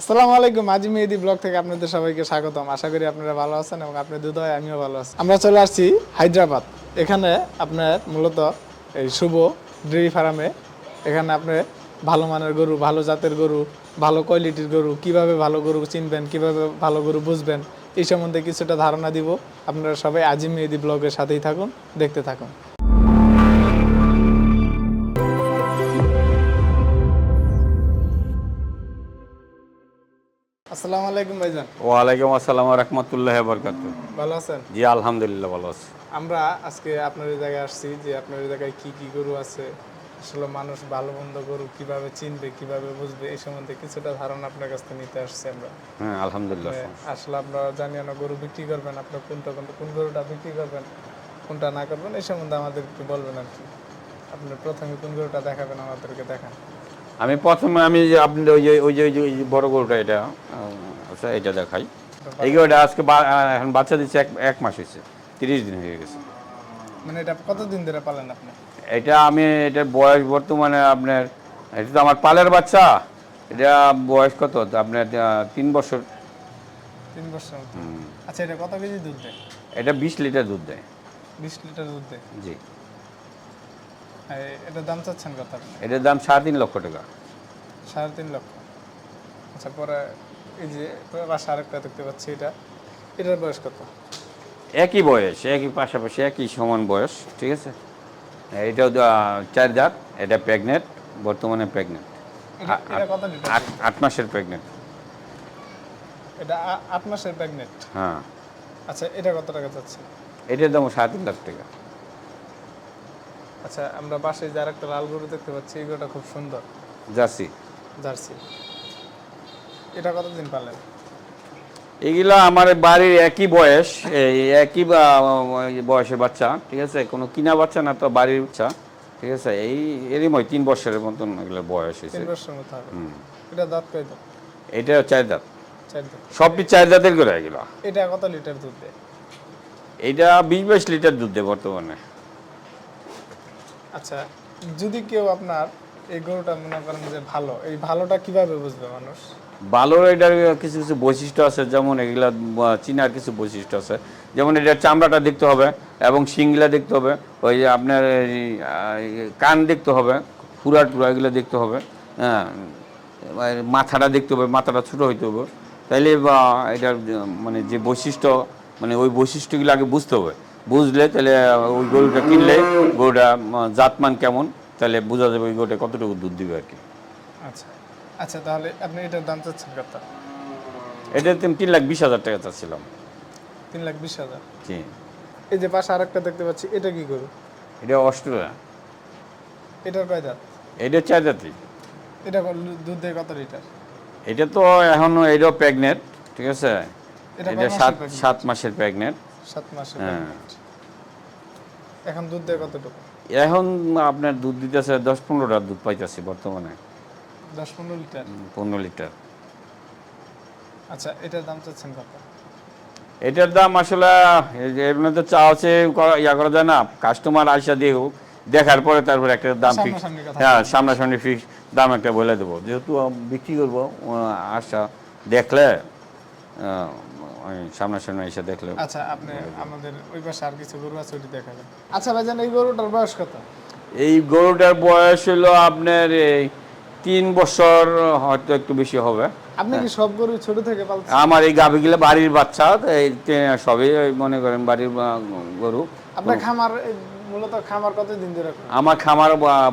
আসসালামু আলাইকুম, আজি মেহেদি ব্লগ থেকে আপনাদের সবাইকে স্বাগতম। আশা করি আপনারা ভালো আছেন এবং আপনার দুধ হয় আমিও ভালো আছি। আমরা চলে আসছি হায়দ্রাবাদ। এখানে আপনার মূলত এই শুভ ডেয়ারি ফার্মে। এখানে আপনি ভালো মানের গরু, ভালো জাতের গরু, ভালো কোয়ালিটির গরু, কীভাবে ভালো গরু চিনবেন, কীভাবে ভালো গরু বুঝবেন, এই সম্বন্ধে কিছুটা ধারণা দিব। আপনারা সবাই আজি মেহেদি ব্লগের সাথেই থাকুন, দেখতে থাকুন। আসসালামু আলাইকুম ভাইজান। ওয়ালাইকুম আসসালাম রহমতুল্লাহ বরকাত ভালো আছেন? জি আলহামদুলিল্লাহ ভালো আছি। আমরা আজকে আপনার এই জায়গায় আসছি যে আপনার এই জায়গায় কি কি গরু আছে আসলে মানুষ ভালো মন্দ গরু কীভাবে চিনবে কীভাবে বুঝবে এই সম্বন্ধে কিছুটা ধারণা আপনার কাছ থেকে নিতে আসছি আমরা। হ্যাঁ আলহামদুলিল্লাহ আসলে আপনারা জানি না গরু বিক্রি করবেন আপনার কোনটা কোনটা কোন গরুটা বিক্রি করবেন কোনটা না করবেন এই সম্বন্ধে আমাদের একটু বলবেন আর কি। আপনি প্রথমে কোন গরুটা দেখাবেন আমাদেরকে দেখান। আমি প্রথমে আমি যে আপনি ওই যে ওই যে ওই যে বড় গরুটা এটা আচ্ছা এটা দেখাই। এই গরুটা আজকে বা- এখন বাচ্চা দিচ্ছে এক এক মাস হয়েছে তিরিশ দিন হয়ে গেছে। মানে এটা কতদিন ধরে পালেন আপনি? এটা আমি এটার বয়স বর্তমানে আপনার এটা তো আমার পালের বাচ্চা এটা বয়স কত? আপনার তিন বছর। তিন বছর। আচ্ছা এটা কত কেজি দুধ দেয়? এটা বিশ লিটার দুধ দেয়। বিশ লিটার দুধ দেয়। জি। এটার দাম চাচ্ছেন কত এটার দাম সাড়ে তিন লক্ষ টাকা। সাড়ে তিন লক্ষ। আচ্ছা পরে এই যে বাসা আরেকটা দেখতে পাচ্ছি এটা। এটার বয়স কত? একই বয়স একই পাশাপাশি একই সমান বয়স ঠিক আছে? এটাও চার দাঁত এটা প্রেগনেন্ট বর্তমানে প্রেগনেন্ট আট মাসের প্রেগনেন্ট এটা আট মাসের প্রেগনেন্ট হ্যাঁ। আচ্ছা এটা কত টাকা চাচ্ছে এটার দাম সাড়ে তিন লাখ টাকা। আচ্ছা আমরা বাসায় যে আরেকটা লাল গরু দেখতে পাচ্ছি এই গরুটা খুব সুন্দর। জার্সি। জার্সি। এটা কতদিন পালেন? এগুলা আমার বাড়ির একই বয়স এই একই বয়সের বাচ্চা ঠিক আছে? কোনো কিনা বাচ্চা না তো বাড়ির বাচ্চা ঠিক আছে? এই এরই ময় তিন বছরের মতন এগুলো বয়স হয়েছে। তিন মতো এটা দাঁত কয় দাঁত? এটা চার দাঁত। চার দাঁত। সবটি চার দাঁতের করে এগুলো। এটা কত লিটার দুধ দেয়? এটা বিশ বাইশ লিটার দুধ দেয় বর্তমানে। আচ্ছা যদি কেউ আপনার এই গরুটা মনে করেন যে ভালো, এই ভালোটা কীভাবে বুঝবে মানুষ? ভালো এটার কিছু কিছু বৈশিষ্ট্য আছে, যেমন এগুলা চীনার কিছু বৈশিষ্ট্য আছে। যেমন এটার চামড়াটা দেখতে হবে এবং শিংগুলা দেখতে হবে, ওই যে আপনার কান দেখতে হবে ফুরা টুরা এগুলো দেখতে হবে হ্যাঁ। মাথাটা দেখতে হবে, মাথাটা ছোটো হইতে হবে। তাইলে বা এটার মানে যে বৈশিষ্ট্য মানে ওই বৈশিষ্ট্যগুলো আগে বুঝতে হবে। বুঝলে তাহলে ওই গরুটা কিনলে গরুটা জাতমান কেমন তাহলে বোঝা যাবে ওই গরুটা কতটুকু দুধ দিবে আর কি। আচ্ছা আচ্ছা তাহলে আপনি এটার দাম চাচ্ছেন কত? এটা তিন লাখ বিশ হাজার টাকা চাচ্ছিলাম। তিন লাখ বিশ হাজার? জি। এই যে পাশে আরেকটা দেখতে পাচ্ছি এটা কি গরু? এটা অস্ট্রেলিয়া। এটার কয় দাঁত এটা চার জাতি। এটা দুধ দেয় কত লিটার? এটা তো এখন এটাও প্রেগনেন্ট ঠিক আছে? এটা এটা সাত সাত মাসের প্রেগনেন্ট সাত মাসের হ্যাঁ। এখন দুধ দেয় কতটুকু? এখন আপনার দুধ দিতেছে দশ পনেরোটা দুধ পাইতেছে বর্তমানে। দশ পনেরো লিটার? পনেরো লিটার। আচ্ছা এটার দাম চাচ্ছেন কত? এটার দাম আসলে এর মধ্যে চা আছে ইয়া করা যায় না কাস্টমার আইসা দিয়ে হোক দেখার পরে তারপর একটা দাম ফিক্স হ্যাঁ সামনাসামনি ফিক্স দাম একটা বলে দেবো। যেহেতু বিক্রি করব আশা দেখলে ওই সামনাসামনি এসে দেখলে আচ্ছা আপনি আমাদের ওই পাশে আর কিছু গরু আছে ওটি দেখাবেন আচ্ছা ভাইজান এই গরুটার বয়স কত? এই গরুটার বয়স হলো আপনার এই তিন বছর হয়তো একটু বেশি হবে। আপনি কি সব গরু ছোট থেকে পালছেন? আমার এই গাভিগুলো বাড়ির বাচ্চা এই সবই মনে করেন বাড়ির গরু। আপনার খামার মূলত খামার কতদিন ধরে? আমার খামার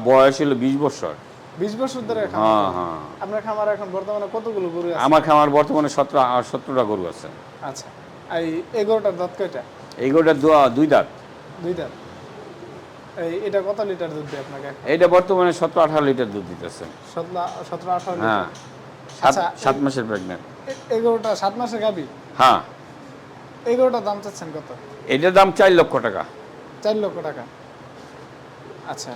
বয়স হলো বিশ বছর। বিশ বছর ধরে হ্যাঁ হ্যাঁ। আপনার খামার এখন বর্তমানে কতগুলো গরু আছে? আমার খামার বর্তমানে সতেরো সতেরোটা গরু আছে। আচ্ছা এই এই গরুটার দাঁত কয়টা? এই গরুটা দু- দুই দাঁত। দুই দাঁত। এই এটা কত লিটার দুধ দেয় আপনাকে এইটা বর্তমানে সতেরো আঠারো লিটার দুধ দিতেছে। সতেরো আঠারো হ্যাঁ। সাত আচ্ছা, মাসের প্রেগনেন্ট এ- এই গরুটা সাত মাসের গাবি হ্যাঁ। এই গরুটার দাম চাচ্ছেন কত? এটার দাম চার লক্ষ টাকা। চার লক্ষ টাকা। আচ্ছা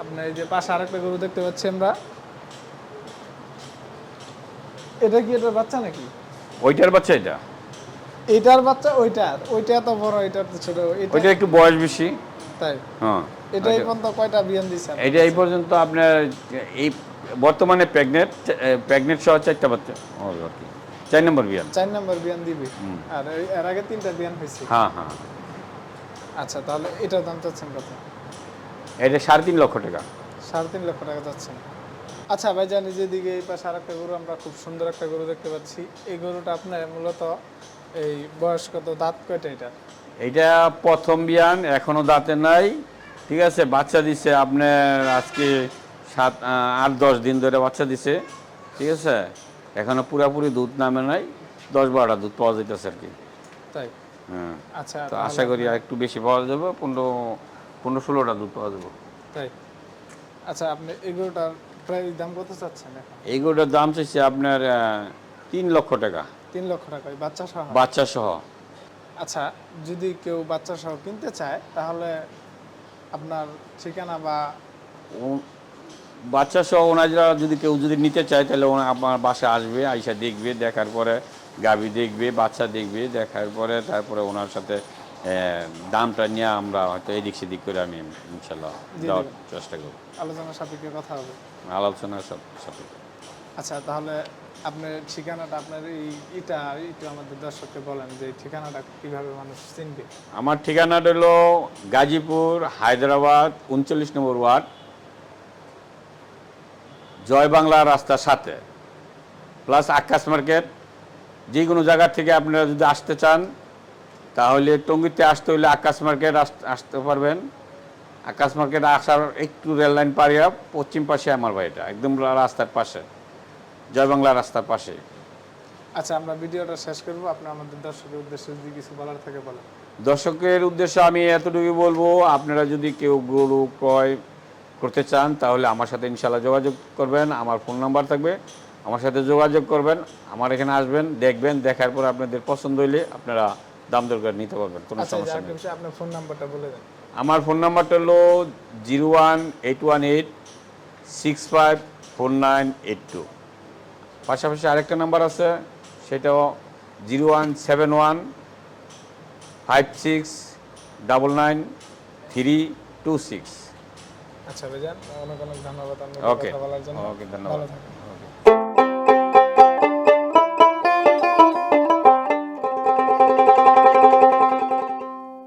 আপনার এই যে পাশে আরেকটা গরু দেখতে পাচ্ছি আমরা। এটা কি এটার বাচ্চা নাকি? ওইটার বাচ্চা এটা। এটার বাচ্চা ওইটার ওইটা এত বড় এটার তো ছোট এটা ওইটা একটু বয়স বেশি। তাই। হ্যাঁ এটা এই পর্যন্ত কয়টা বিয়ান দিচ্ছেন এটা এই পর্যন্ত আপনার এই বর্তমানে প্রেগনেন্ট প্রেগনেন্ট সহ চারটা বাচ্চা। আর কি চার নম্বর বিয়ান। চার নম্বর বিয়ান দিবি। আর এর আগে তিনটা বিয়ান হয়েছে। হ্যাঁ হ্যাঁ। আচ্ছা তাহলে এটার দাম চাচ্ছেন কত? এটা সাড়ে তিন লক্ষ টাকা। সাড়ে তিন লক্ষ টাকা যাচ্ছেন আচ্ছা ভাইজান নিজের দিকে এই পাশে আর একটা গরু আমরা খুব সুন্দর একটা গরু দেখতে পাচ্ছি। এই গরুটা আপনার মূলত এই বয়স কত? দাঁত কয়টা এটা? এইটা প্রথম বিয়ান এখনও দাঁতে নাই ঠিক আছে? বাচ্চা দিছে আপনার আজকে সাত আট দশ দিন ধরে বাচ্চা দিছে ঠিক আছে? এখনও পুরাপুরি দুধ নামে নাই দশ বারোটা দুধ পাওয়া যাইতেছে আর কি। তাই? হ্যাঁ। আচ্ছা তো আশা করি আর একটু বেশি পাওয়া যাবে পনেরো পনেরো ষোলোটা দুধ পাওয়া যাবে। তাই? আচ্ছা আপনি এই গরুটার প্রায় দাম কত চাচ্ছেন এইগুলোর দাম চাইছে আপনার তিন লক্ষ টাকা। তিন লক্ষ টাকা বাচ্চা সহ? বাচ্চা সহ। আচ্ছা যদি কেউ বাচ্চা সহ কিনতে চায় তাহলে আপনার ঠিকানা বা বাচ্চা সহ ওনারা যদি কেউ যদি নিতে চায় তাহলে ওনা আপনার বাসায় আসবে আইসা দেখবে দেখার পরে গাবি দেখবে বাচ্চা দেখবে দেখার পরে তারপরে ওনার সাথে দামটা নিয়ে আমরা হয়তো এদিক সেদিক করে আমি ইনশাল্লাহ দেওয়ার চেষ্টা করব। আলোচনা সাপেক্ষে কথা হবে। আলোচনার সাথে আচ্ছা তাহলে আপনার ঠিকানাটা, আপনার এই এটা একটু আমাদের দর্শককে বলেন যে ঠিকানাটা কীভাবে মানুষ চিনবে? আমার ঠিকানাটা হলো গাজীপুর, হায়দ্রাবাদ, উনচল্লিশ নম্বর ওয়ার্ড, জয় বাংলা রাস্তার সাথে। প্লাস আকাশ মার্কেট যে কোনো জায়গা থেকে আপনারা যদি আসতে চান, তাহলে টঙ্গিতে আসতে হলে আকাশ মার্কেট আস- আসতে পারবেন। আকাশ মার্কেট আসার একটু রেল লাইন পাড়িয়া পশ্চিম পাশে আমার বাড়িটা, একদম রাস্তার পাশে। জয় বাংলা রাস্তার পাশে। আচ্ছা আমরা ভিডিওটা শেষ করব। আপনি আমাদের দর্শকের উদ্দেশ্যে যদি কিছু বলার থাকে বলেন। দর্শকের উদ্দেশ্যে আমি এতটুকু বলব আপনারা যদি কেউ গরু ক্রয় করতে চান তাহলে আমার সাথে ইনশাল্লাহ যোগাযোগ করবেন। আমার ফোন নাম্বার থাকবে আমার সাথে যোগাযোগ করবেন। আমার এখানে আসবেন দেখবেন দেখার পর আপনাদের পছন্দ হইলে আপনারা দাম দর করে নিতে পারবেন কোনো আচ্ছা সমস্যা নেই। আপনার ফোন নাম্বারটা বলে দেন। আমার ফোন নাম্বারটা হলো zero one eight one eight six five four nine eight two. পাশাপাশি আরেকটা নাম্বার আছে সেটাও zero one seven one five six double nine three two six. আচ্ছা ভাইজান অনেক অনেক ধন্যবাদ ওকে Okay, ধন্যবাদ।